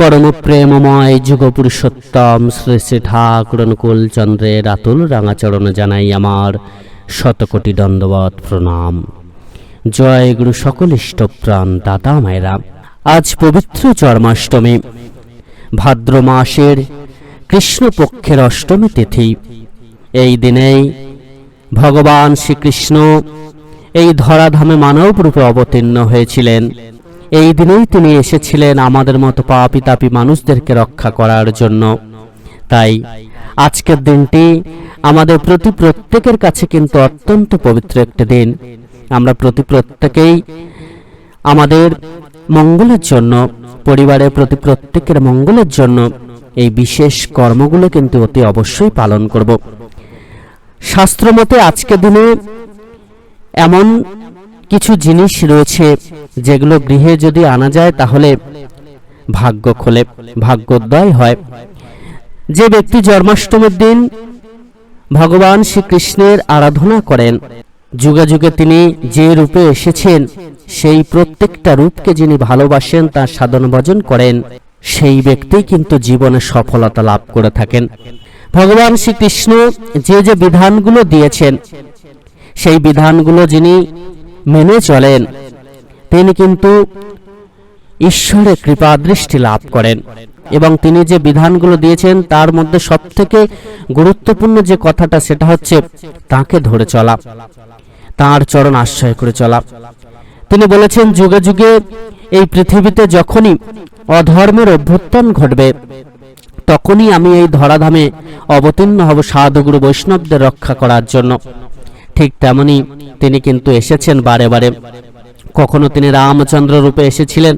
পরম প্রেমময় যুগ পুরুষোত্তম শ্রী শ্রী ঠাকুর চন্দ্রের আতুল রাঙাচরণ জানাই আমার শতকোটি দণ্ডবত প্রণাম। জয় গুরু সকল ইষ্টপ্রাণ দাদা মায়েরা। আজ পবিত্র জন্মাষ্টমী। ভাদ্র মাসের কৃষ্ণপক্ষের অষ্টমী তিথি। এই দিনেই ভগবান শ্রীকৃষ্ণ এই ধরাধামে মানব রূপে অবতীর্ণ হয়েছিলেন। এই দিনেই তিনি এসেছিলেন আমাদের মতো পাপি তাপি মানুষদেরকে রক্ষা করার জন্য। তাই আজকের দিনটি আমাদের প্রতি প্রত্যেকের কাছে কিন্তু অত্যন্ত পবিত্র একটি দিন। আমরা প্রতি প্রত্যেকেই আমাদের মঙ্গলের জন্য, পরিবারের প্রতি প্রত্যেকের মঙ্গলের জন্য এই বিশেষ কর্মগুলো কিন্তু অতি অবশ্যই পালন করব। শাস্ত্রমতে আজকের দিনে এমন কিছু জিনিস রয়েছে যেগুলো গৃহে যদি আনা যায় তাহলে ভাগ্য খোলে, ভাগ্যোদয় হয়। যে ব্যক্তি জন্মাষ্টমীর দিন ভগবান শ্রীকৃষ্ণের আরাধনা করেন, যুগে যুগে তিনি যে রূপে এসেছেন, সেই প্রত্যেকটা রূপকে যিনি ভালোবাসেন, তার সাধন ভজন করেন, সেই ব্যক্তি কিন্তু জীবনে সফলতা লাভ করে থাকেন। ভগবান শ্রীকৃষ্ণ যে যে বিধানগুলো দিয়েছেন, সেই বিধানগুলো যিনি মেনে চলেন তিনি কিন্তু ঈশ্বরের কৃপা দৃষ্টি লাভ করেন এবং তিনি যে বিধানগুলো দিয়েছেন তার মধ্যে সবথেকে গুরুত্বপূর্ণ যে কথাটা সেটা হচ্ছে তাকে ধরে চলা, তার চরণ আশ্রয় করে চলা। তিনি বলেছেন, যুগে যুগে এই পৃথিবীতে যখনই অধর্মের অভ্যুত্থান ঘটবে, তখনই আমি এই ধরাধামে অবতীর্ণ হব সাধুগুরু বৈষ্ণবদের রক্ষা করার জন্য। ঠিক তেমনি তিনি কিন্তু এসেছেন বারে বারে। কখনো তিনি রামচন্দ্র রূপে এসেছিলেন,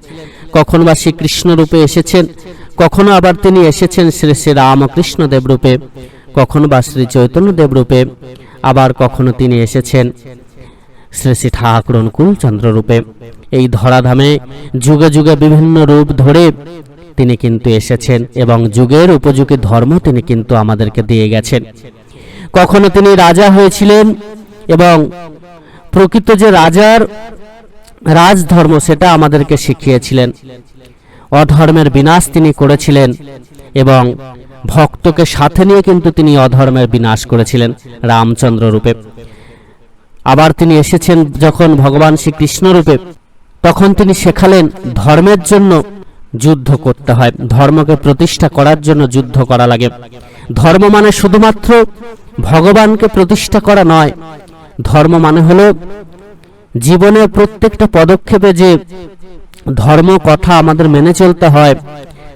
কখনো বা শ্রীকৃষ্ণ রূপে এসেছেন, কখনো আবার তিনি এসেছেন শ্রী শ্রী রামকৃষ্ণ দেব রূপে, কখনো বা শ্রী চৈতন্য দেব রূপে, আবার কখনো তিনি এসেছেন শ্রী শ্রী ঠাকুর অনুকূল চন্দ্র রূপে। এই ধরাধামে যুগে যুগে বিভিন্ন রূপ ধরে তিনি কিন্তু এসেছেন এবং যুগের উপযোগী ধর্ম তিনি কিন্তু আমাদেরকে দিয়ে গেছেন। কখনো তিনি রাজা হয়েছিলেন এবং প্রকৃত যে রাজার রাজধর্ম সেটা আমাদেরকে শিখিয়েছিলেন। অধর্মের বিনাশ তিনি করেছিলেন এবং ভক্তকে সাথে নিয়ে কিন্তু তিনি অধর্মের বিনাশ করেছিলেন রামচন্দ্র রূপে। আবার তিনি এসেছেন যখন ভগবান শ্রীকৃষ্ণ রূপে, তখন তিনি শেখালেন ধর্মের জন্য যুদ্ধ করতে হয়, ধর্মকে প্রতিষ্ঠা করার জন্য যুদ্ধ করা লাগে। ধর্ম মানে শুধুমাত্র ভগবানকে প্রতিষ্ঠা করা নয়, ধর্ম মানে হলো জীবনের প্রত্যেকটা পদক্ষেপে যে ধর্ম কথা আমাদের মেনে চলতে হয়,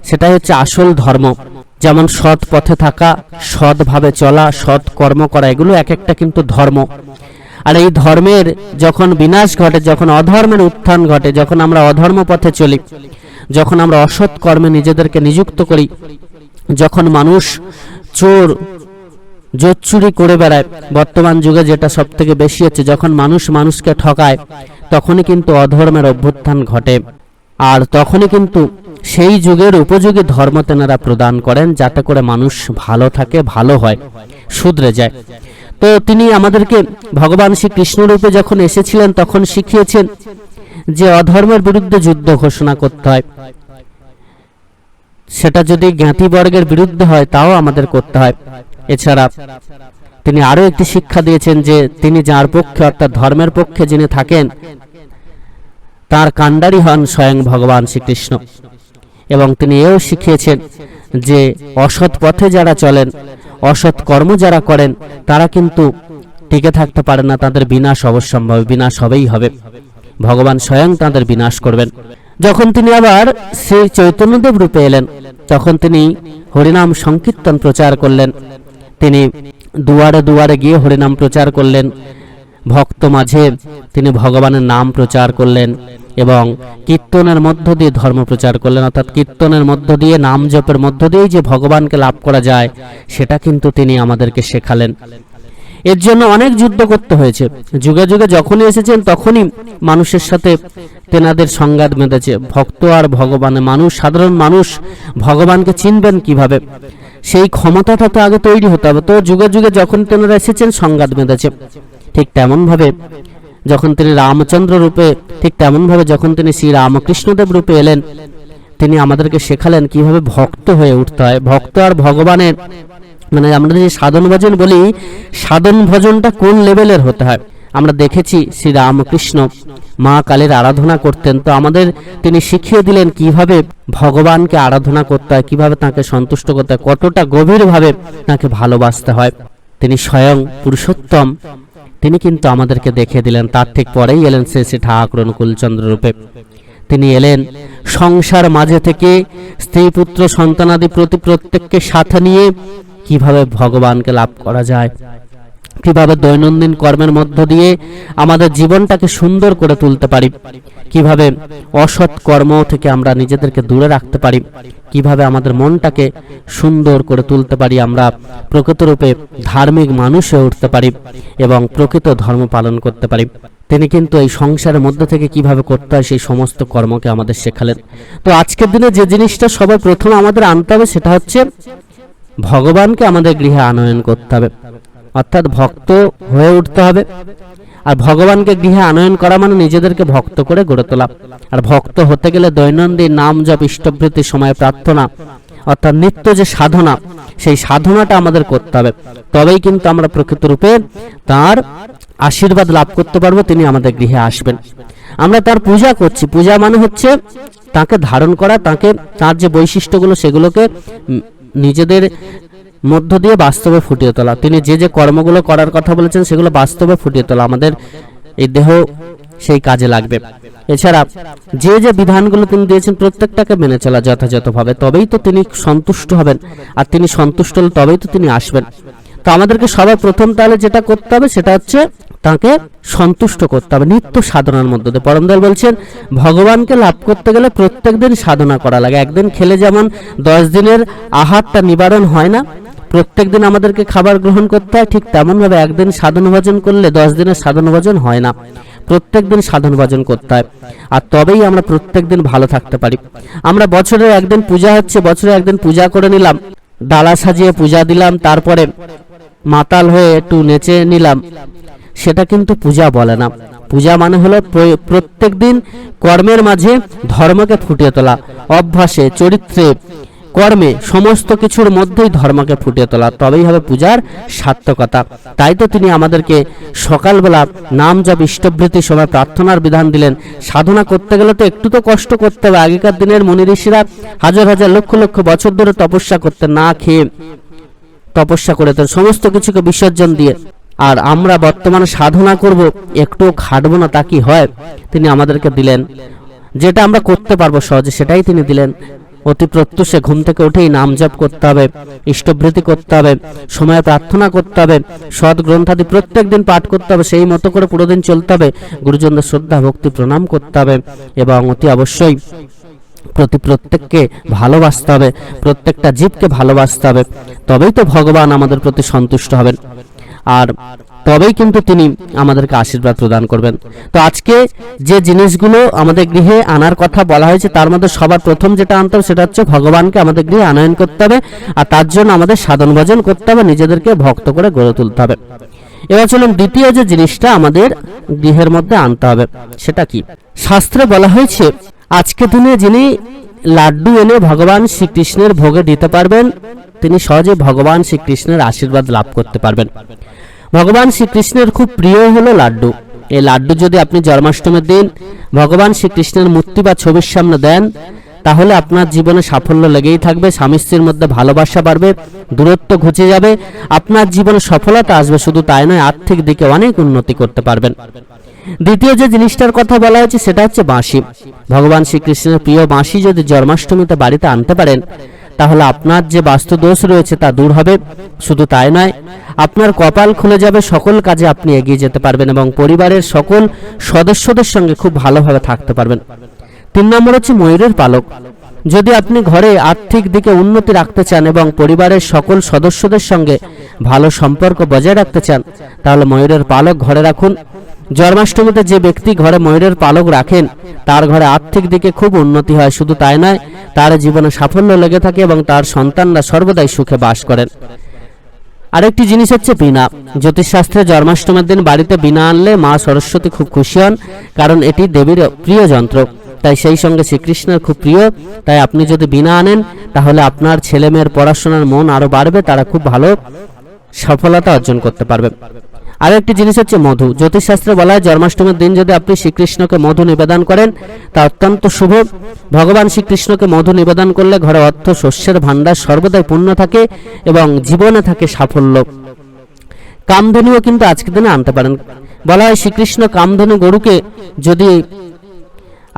সেটাই হচ্ছে আসল ধর্ম। যেমন সৎ পথে থাকা সৎভাবে চলা, সৎ কর্ম করা, এগুলো এক একটা কিন্তু ধর্ম। আর এই ধর্মের যখন বিনাশ ঘটে, যখন অধর্মের উত্থান ঘটে, যখন আমরা অধর্ম পথে চলি, যখন আমরা অসৎ কর্মে নিজেদেরকে নিযুক্ত করি, যখন মানুষ চোর জোচ্চুরি করে বেড়ায়। বর্তমান যুগে যেটা সব থেকে বেশি হচ্ছে, যখন মানুষ মানুষকে ঠকায়, তখনই কিন্তু অধর্মের অভ্যুত্থান ঘটে। আর তখনই কিন্তু সেই যুগের উপযোগী ধর্ম তেনারা প্রদান করেন, যাতে করে মানুষ ভালো থাকে, ভালো হয় শুধরে যায়। তো তিনি আমাদেরকে ভগবান শ্রী কৃষ্ণরূপে যখন এসেছিলেন, তখন শিখিয়েছেন যে অধর্মের বিরুদ্ধে যুদ্ধ ঘোষণা করতে হয়। সেটা যদি জ্ঞাতিবর্গের বিরুদ্ধে হয়, তাও আমাদের করতে হয়। এছাড়া তিনি আরও একটি শিক্ষা দিয়েছেন যে তিনি যার পক্ষে অর্থাৎ ধর্মের পক্ষে যিনি থাকেন, তার কাণ্ডারি হন স্বয়ং ভগবান শ্রীকৃষ্ণ। এবং তিনি এও শিখিয়েছেন যে অসৎ পথে যারা চলেন, অসৎ কর্ম যারা করেন, তারা কিন্তু টিকে থাকতে পারে না, তাদের বিনাশ অবশ্যম্ভাবী, বিনাশ হবেই হবে। ভগবান স্বয়ং তাদের বিনাশ করবেন। যখন তিনি আবার শ্রী চৈতন্যদেব রূপে এলেন, তখন তিনি হরিনাম সংকীর্তন প্রচার করলেন। তিনি দুয়ারে দুয়ারে গিয়ে হরিনাম প্রচার করলেন। ভক্ত মাঝে তিনি ভগবানের নাম প্রচার করলেন এবং কীর্তনের মধ্য দিয়ে ধর্ম প্রচার করলেন। অর্থাৎ কীর্তনের মধ্য দিয়ে, নাম জপের মধ্য দিয়েই যে ভগবানকে লাভ করা যায়, সেটা কিন্তু তিনি আমাদেরকে শেখালেন। এর জন্য অনেক যুদ্ধ করতে হয়েছে। যুগে যুগে যখনই এসেছেন তখনই মানুষের সাথে তেনাদের সংঘাত বেঁধেছে। ভক্ত আর ভগবানে মানুষ, সাধারণ মানুষ ভগবানকে চিনবেন কীভাবে? সেই ক্ষমতাটা তো আগে তৈরি হতে হবে। তো যুগে যুগে যখন তেনারা এসেছেন, সংঘাত বেঁধেছে। ঠিক তেমন ভাবে যখন তিনি রামচন্দ্র রূপে, ঠিক তেমন ভাবে যখন তিনি শ্রী রামকৃষ্ণদেব রূপে এলেন, তিনি আমাদেরকে শেখালেন কীভাবে ভক্ত হয়ে উঠতে হয়। ভক্ত আর ভগবানের মানে আমরা যে সাধন ভজন বলি, সাধন ভজনটা কোন লেভেলের হতে হয়? আমরা দেখেছি শ্রী রামকৃষ্ণ মা কালীর আরাধনা করতেন। তো আমাদের তিনি শিখিয়ে দিলেন কীভাবে ভগবানকে আরাধনা করতে হয়, কীভাবে তাকে সন্তুষ্ট করতে হয়, কতটা গভীরভাবে তাকে ভালোবাসতে হয়। তিনি স্বয়ং পুরুষোত্তম। তিনি কিন্তু আমাদেরকে দেখিয়ে দিলেন, তার ঠিক পরেই এলেন শ্রী শ্রী ঠাকুর অনুকূলচন্দ্র রূপে। তিনি এলেন সংসার মাঝে থেকে স্ত্রী, পুত্র সন্তানাদি প্রতি প্রত্যেককে সাথে নিয়ে কীভাবে ভগবানকে লাভ করা যায়। কীভাবে দৈনন্দিন কর্মের মধ্য দিয়ে আমাদের জীবনটাকে সুন্দর করে তুলতে পারি? কীভাবে অসৎ কর্ম থেকে আমরা নিজেদেরকে দূরে রাখতে পারি? কীভাবে আমাদের মনটাকে সুন্দর করে তুলতে পারি? আমরা প্রকৃতরূপে ধার্মিক মানুষ হয়ে উঠতে পারি এবং প্রকৃত ধর্ম পালন করতে পারি। তিনি কিন্তু এই সংসারের মধ্যে থেকে কীভাবে করতে হয় সেই সমস্ত কর্মকে আমাদের শেখালেন। তো আজকের দিনে যে জিনিসটা সবার প্রথমে আমাদের আনতে হবে সেটা হচ্ছে ভগবানকে আমাদের গৃহে আনয়ন করতে হবে। অর্থাৎ ভক্ত হয়ে উঠতে হবে। আর ভগবানকে গৃহে আনয়ন করা মানে নিজেদেরকে ভক্ত করে গড়ে তোলা। আর ভক্ত হতে গেলে দৈনন্দিন নাম জপ, ইষ্টবৃত্তি, সময় প্রার্থনা, অর্থাৎ নিত্য যে সাধনা, সেই সাধনাটা আমাদের করতে হবে। তবেই কিন্তু আমরা প্রকৃত রূপে তার আশীর্বাদ লাভ করতে পারব, তিনি আমাদের গৃহে আসবেন। আমরা তার পূজা করছি। পূজা মানে হচ্ছে তাকে ধারণ করা, তাকে, তার যে বৈশিষ্ট্যগুলো, সেগুলোকে নিজেদের মধ্য দিয়ে বাস্তবে ফুটিয়ে তোলা। তিনি যে যে কর্মগুলো করার কথা বলেছেন, সেগুলো বাস্তবে ফুটিয়ে তোলা। আমাদের এই দেহ সেই কাজে লাগবে। এছাড়া যে যে বিধানগুলো তিনি দিয়েছেন, প্রত্যেকটাকে মেনে চলা যথাযথভাবে। তবেই তো তিনি সন্তুষ্ট হবেন। আর তিনি সন্তুষ্ট হলে তবেই তো তিনি আসবেন। তো আমাদেরকে সবার প্রথম তাহলে যেটা করতে হবে, সেটা হচ্ছে তাকে সন্তুষ্ট করতে হবে। নিত্য সাধনার মধ্যে দিয়ে। পরমদল বলছেন, ভগবানকে লাভ করতে গেলে প্রত্যেক দিন সাধনা করা লাগে। একদিন খেলে যেমন দশ দিনের আহারটা নিবারণ হয় না প্রত্যেক দিন আমাদেরকে খাবার গ্রহণ করতে হয়, ঠিক তেমনভাবে একদিন সাধন ভজন করলে দশ দিনের সাধন ভজন হয় না। প্রত্যেক দিন সাধন ভজন করতে হয়। আর তবেই আমরা প্রত্যেক দিন ভালো থাকতে পারি। আমরা বছরে একদিন পূজা হচ্ছে, বছরে একদিন পূজা করে নিলাম। ডালা সাজিয়ে পূজা দিলাম, তারপরে মাতাল হয়ে একটু নেচে নিলাম। সেটা কিন্তু পূজা বলে না। পূজা মানে হলো প্রত্যেক দিন কর্মের মাঝে ধর্মকে ফুটিয়ে তোলা, অভ্যাসে, চরিত্রে কর্মে সমস্ত কিছুর মধ্যেই ধর্মকে ফুটিয়ে তোলা, তবেই হবে পূজার সার্থকতা। তাই তো তিনি আমাদেরকে সকালবেলা নাম জপ ইষ্টবৃত্তির সময় প্রার্থনার বিধান দিলেন। সাধনা করতে গেলে তো একটু তো কষ্ট করতে হবে। আগেকার দিনের মনি ঋষিরা হাজার হাজার লক্ষ লক্ষ বছর ধরে তপস্যা করতে না খেয়ে তপস্যা করে তো সমস্ত কিছুকে বিসর্জন দিয়ে। আর আমরা বর্তমানে সাধনা করব, একটুও খাটবো না, তা কি হয়? তিনি আমাদেরকে দিলেন। যেটা আমরা করতে পারব সহজে, সেটাই তিনি দিলেন। অতি প্রত্যুষে ঘুম থেকে উঠেই নাম জপ করতে হবে, ইষ্টবৃত্তি করতে হবে, সময়ে প্রার্থনা করতে হবে, সৎ গ্রন্থাদি প্রত্যেক দিন পাঠ করতে হবে, সেই মতো করে পুরো দিন চলতে হবে, গুরুজনদের শ্রদ্ধা, ভক্তি, প্রণাম করতে হবে এবং অতি অবশ্যই প্রতি প্রত্যেককে ভালোবাসতে হবে, প্রত্যেকটা জীবকে ভালোবাসতে হবে, তবেই তো ভগবান আমাদের প্রতি সন্তুষ্ট হবেন। আর তবেই কিন্তু তিনি আমাদেরকে আশীর্বাদ প্রদান করবেন। তো আজকে যে জিনিসগুলো আমাদের গৃহে আনার কথা বলা হয়েছে, তার মধ্যে সবার প্রথম যেটা আনতে হবে সেটা হচ্ছে ভগবানকে আমাদের গৃহে আনয়ন করতে হবে আর তার জন্য আমাদের সাধন ভজন করতে হবে, নিজেদেরকে ভক্ত করে গড়ে তুলতে হবে। এবার চলুন দ্বিতীয় যে জিনিসটা আমাদের গৃহের মধ্যে আনতে হবে, সেটা কি? শাস্ত্রে বলা হয়েছে, আজকে দিনে যিনি লাড্ডু এনে ভগবান শ্রীকৃষ্ণের ভোগে দিতে পারবেন তিনি সহজে ভগবান শ্রীকৃষ্ণের আশীর্বাদ লাভ করতে পারবেন। ভগবান শ্রীকৃষ্ণের খুব প্রিয় হলো লাড্ডু। এই লাড্ডু যদি আপনি জন্মাষ্টমীর দিন ভগবান শ্রীকৃষ্ণের মূর্তি বা ছবির সামনে দেন, তাহলে আপনার জীবনে সাফল্য লেগেই থাকবে, স্বামী স্ত্রীর মধ্যে ভালোবাসা বাড়বে, দূরত্ব ঘুচে যাবে, আপনার জীবনে সফলতা আসবে, শুধু তাই নয়, আর্থিক দিকে অনেক উন্নতি করতে পারবেন। দ্বিতীয় যে জিনিসটার কথা বলা হয়েছে, সেটা হচ্ছে বাঁশি। ভগবান শ্রীকৃষ্ণের প্রিয় বাঁশি যদি জন্মাষ্টমীতে বাড়িতে আনতে পারেন তাহলে আপনার যে বাস্তু দোষ রয়েছে তা দূর হবে। শুধু তাই নয়, আপনার কপাল খুলে যাবে, সকল কাজে আপনি এগিয়ে যেতে পারবেন এবং পরিবারের সকল সদস্যদের সঙ্গে খুব ভালোভাবে থাকতে পারবেন। তিন নম্বর হচ্ছে ময়ূরের পালক। যদি আপনি ঘরে আর্থিক দিকে উন্নতি রাখতে চান এবং পরিবারের সকল সদস্যদের সঙ্গে ভালো সম্পর্ক বজায় রাখতে চান, তাহলে ময়ূরের পালক ঘরে রাখুন। জন্মাষ্টমীতে যে ব্যক্তি ঘরে ময়ূরের পালক রাখেন, তার ঘরে আর্থিক দিকে খুব উন্নতি হয়, শুধু তাই নয়, তার জীবনে সাফল্য লেগে থাকে এবং তার সন্তানরা সর্বদাই সুখে বাস করেন। আরেকটি জিনিস হচ্ছে বিনা জ্যোতিষশাস্ত্রে জন্মাষ্টমীর দিন বাড়িতে বিনা আনলে মা সরস্বতী খুব খুশি হন, কারণ এটি দেবীর প্রিয় যন্ত্র। তাই সেই সঙ্গে শ্রীকৃষ্ণের খুব প্রিয়। তাই আপনি যদি বিনা আনেন, তাহলে আপনার ছেলে মেয়ের পড়াশোনার মন আরও বাড়বে, তারা খুব ভালো সফলতা অর্জন করতে পারবে। আরও একটি জিনিস হচ্ছে মধু। জ্যোতিষশাস্ত্রে বলা হয়, জন্মাষ্টমীর দিন যদি আপনি শ্রীকৃষ্ণকে মধু নিবেদন করেন, তা অত্যন্ত শুভ। ভগবান শ্রীকৃষ্ণকে মধু নিবেদন করলে ঘরে অর্থ, শস্যের ভাণ্ডার সর্বদাই পূর্ণ থাকে এবং জীবনে থাকে সাফল্য। কামধেনুও কিন্তু আজকের দিনে আনতে পারেন। বলা হয়, শ্রীকৃষ্ণ কামধেনু গরুকে যদি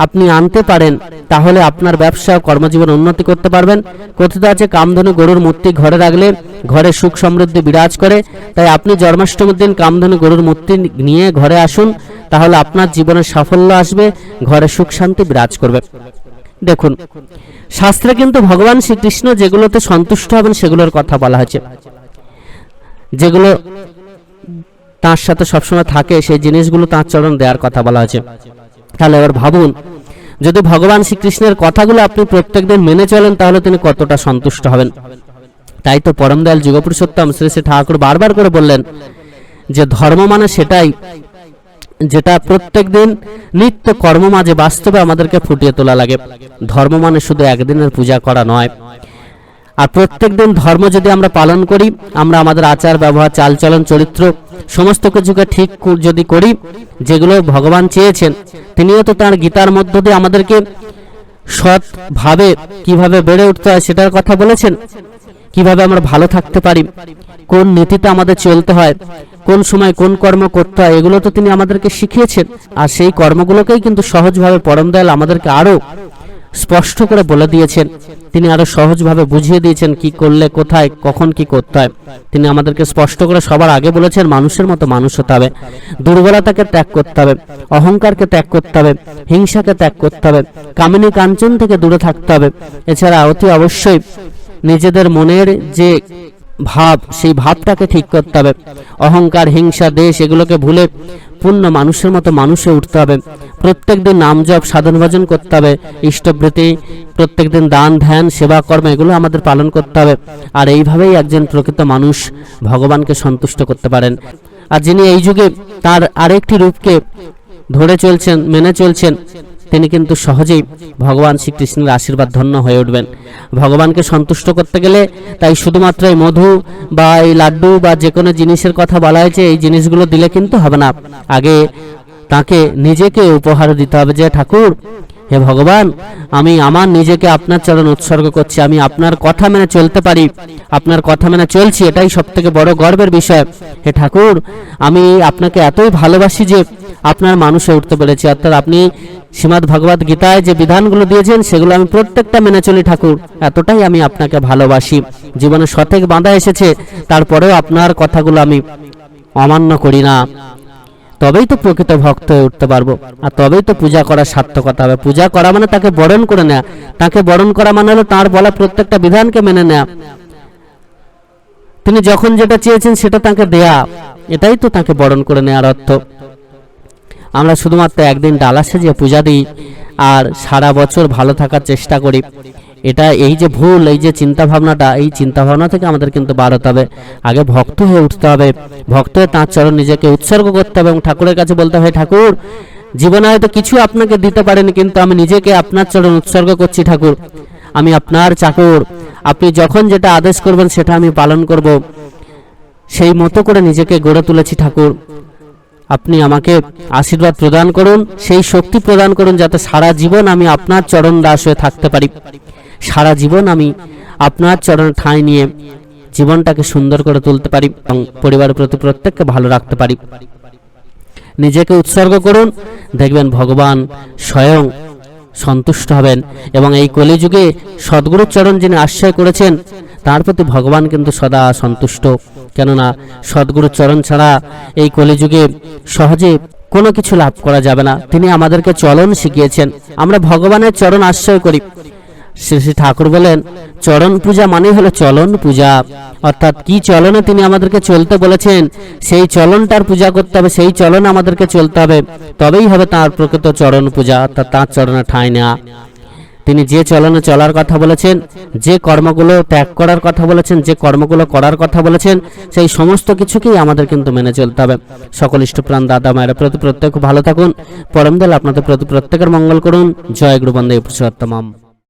আপনি আনতে পারেন, তাহলে আপনার ব্যবসা কর্মজীবন উন্নতি করতে পারবেন। কথিত আছে, কামধনু গরুর মূর্তি ঘরে রাখলে ঘরে সুখ সমৃদ্ধি বিরাজ করে। তাই আপনি জন্মাষ্টমীর দিন কামধেনু গরুর মূর্তি নিয়ে ঘরে আসুন, তাহলে আপনার জীবনে সাফল্য আসবে, ঘরে সুখ শান্তি বিরাজ করবে। দেখুন, শাস্ত্রে কিন্তু ভগবান শ্রীকৃষ্ণ যেগুলোতে সন্তুষ্ট হবেন, সেগুলোর কথা বলা হয়েছে। যেগুলো তার সাথে সবসময় থাকে, সেই জিনিসগুলো তার চরণ দেওয়ার কথা বলা হয়েছে। তাহলে এবার ভাবুন, যদি ভগবান শ্রীকৃষ্ণের কথাগুলো আপনি প্রত্যেকদিন মেনে চলেন, তাহলে তিনি কতটা সন্তুষ্ট হবেন? তাই তো পরম দয়াল যুগপুরুষোত্তম শ্রী শ্রী ঠাকুর বারবার করে বললেন যে ধর্ম মানে সেটাই, যেটা প্রত্যেকদিন নিত্য কর্ম মাঝে বাস্তবে আমাদেরকে ফুটিয়ে তোলা লাগে। ধর্ম মানে শুধু একদিনের পূজা করা নয় আর প্রত্যেকদিন ধর্ম যদি আমরা পালন করি, আমরা আমাদের আচার, ব্যবহার চালচলন চরিত্র, সমস্ত কিছুকে ঠিক যদি করি, যেগুলো ভগবান চেয়েছেন, তিনিও তো তার গীতার মধ্য দিয়ে আমাদেরকে সৎভাবে কীভাবে বেড়ে উঠতে হয় সেটার কথা বলেছেন? কীভাবে আমরা ভালো থাকতে পারি? কোন নীতিতে আমাদের চলতে হয়? কোন সময় কোন কর্ম করতে হয়? এগুলো তো তিনি আমাদেরকে শিখিয়েছেন। আর সেই কর্মগুলোকেই কিন্তু সহজভাবে পরম দয়াল আমাদেরকে আরও স্পষ্ট করে বলে দিয়েছেন। তিনি আরও সহজভাবে বুঝিয়ে দিয়েছেন কি করলে কোথায়, কখন কি করতে হয়। তিনি আমাদেরকে স্পষ্ট করে সবার আগে বলেছেন, মানুষের মতো মানুষ হতে হবে। দুর্বলতাকে ত্যাগ করতে হবে, অহংকারকে ত্যাগ করতে হবে, হিংসাকে ত্যাগ করতে হবে, কামিনী কাঞ্চন থেকে দূরে থাকতে হবে। এছাড়া অতি অবশ্যই নিজেদের মনের যে ভাব, সেই ভাবটাকে ঠিক করতে হবে। অহংকার, হিংসা, দেশ, এগুলোকে ভুলে পূর্ণ মানুষের মতো মানুষে উঠতে হবে। প্রত্যেকদিন নাম জপ, সাধন ভজন করতে হবে। ইষ্টবৃত্তি প্রত্যেকদিন দান, ধ্যান, সেবা, কর্ম, এগুলো আমাদের পালন করতে হবে। আর এইভাবেই একজন প্রকৃত মানুষ ভগবানকে সন্তুষ্ট করতে পারেন। আর যিনি এই যুগে তার আরেকটি রূপকে ধরে চলছেন, মেনে চলছেন, তিনি কিন্তু সহজেই ভগবান শ্রীকৃষ্ণের আশীর্বাদ ধন্য হয়ে উঠবেন। ভগবানকে সন্তুষ্ট করতে গেলে তাই শুধুমাত্র এই মধু বা এই লাড্ডু বা যে কোনো জিনিসের কথা বলা হয়েছে, এই জিনিসগুলো দিলে কিন্তু হবে না। আগে তাকে নিজেকে উপহার দিতে হবে যে, ঠাকুর হে ভগবান, আমি আমার নিজেকে আপনার চরণ উৎসর্গ করছি, আমি আপনার কথা মেনে চলতে পারি, আপনার কথা মেনে চলছি, এটাই সব থেকে বড় গর্বের বিষয়। হে ঠাকুর, আমি আপনাকে এতই ভালোবাসি যে আপনার মানুষে উঠতে পেরেছি, অর্থাৎ আপনি শ্রীমৎ ভগবত গীতায় যে বিধানগুলো দিয়েছেন, সেগুলো আমি প্রত্যেকটা মেনে চলি ঠাকুর, এতটাই আমি আপনাকে ভালোবাসি। জীবনে সতেক বাঁধা এসেছে, তারপরেও আপনার কথাগুলো আমি অমান্য করি না। তবেই তো প্রকৃত ভক্ত হয়ে উঠতে পারব। আর তবেই তো পূজা করার সার্থকতা হবে। পূজা করা মানে তাকে বরণ করে নেয়া। তাকে বরণ করা মানে হলো তার বলা প্রত্যেকটা বিধানকে মেনে নেয়া। তিনি যখন যেটা চেয়েছেন সেটা তাকে দেয়া। এটাই তো তাকে বরণ করে নেওয়ার অর্থ। আমরা শুধুমাত্র একদিন ডালা সাজিয়ে পূজা দিই আর সারা বছর ভালো থাকার চেষ্টা করি। এটা এই যে ভুল, এই যে চিন্তা ভাবনাটা এই চিন্তা ভাবনা থেকে আমাদের কিন্তু বার হতে হবে। আগে ভক্ত হয়ে উঠতে হবে। ভক্ত হয়ে তাঁর চরণ নিজেকে উৎসর্গ করতে হবে এবং ঠাকুরের কাছে বলতে হবে ঠাকুর, জীবনে হয়তো কিছু আপনাকে দিতে পারেনি, কিন্তু আমি নিজেকে আপনার চরণ উৎসর্গ করছি, ঠাকুর। আমি আপনার চাকর। আপনি যখন যেটা আদেশ করবেন, সেটা আমি পালন করব। সেই মতো করে নিজেকে গড়ে তুলেছি, ঠাকুর। আপনি আমাকে আশীর্বাদ প্রদান করুন, সেই শক্তি প্রদান করুন, যাতে সারা জীবন আমি আপনার চরণ দাস হয়ে থাকতে পারি। সারা জীবন আমি আপনার চরণ ঠাঁই নিয়ে জীবনটাকে সুন্দর করে তুলতে পারি এবং পরিবারের প্রতি প্রত্যেককে ভালো রাখতে পারি। নিজেকে উৎসর্গ করুন, দেখবেন ভগবান স্বয়ং সন্তুষ্ট হবেন এবং এই কলিযুগে সদ্গুরুর চরণ যিনি আশ্রয় করেছেন, তার প্রতি ভগবান কিন্তু সদা সন্তুষ্ট। কেননা সদ্গুরুর চরণ ছাড়া এই কলিযুগে সহজে কোনো কিছু লাভ করা যাবে না। তিনি আমাদেরকে চলন শিখিয়েছেন। আমরা ভগবানের চরণ আশ্রয় করি। শ্রী শ্রী ঠাকুর বলেন, চরণ পূজা মানে হলো চলন পূজা। অর্থাৎ কি চলনে তিনি আমাদেরকে চলতে বলেছেন, সেই চলনটার পূজা করতে হবে, সেই চলন আমাদেরকে চলতে হবে। তবেই হবে তার প্রকৃত চরণ পূজা, অর্থাৎ তার চরণে ঠাঁই নেওয়া। তিনি যে চলনে চলার কথা বলেছেন, যে কর্মগুলো ত্যাগ করার কথা বলেছেন, যে কর্মগুলো করার কথা বলেছেন, সেই সমস্ত কিছুকেই আমাদের কিন্তু মেনে চলতে হবে। সকল ইষ্টপ্রাণ দাদা মায়ের প্রতি প্রত্যেক ভালো থাকুন। পরমদল আপনাদের প্রতি প্রত্যেকের মঙ্গল করুন। জয় গুরু বন্দে পুরুষোত্তমম।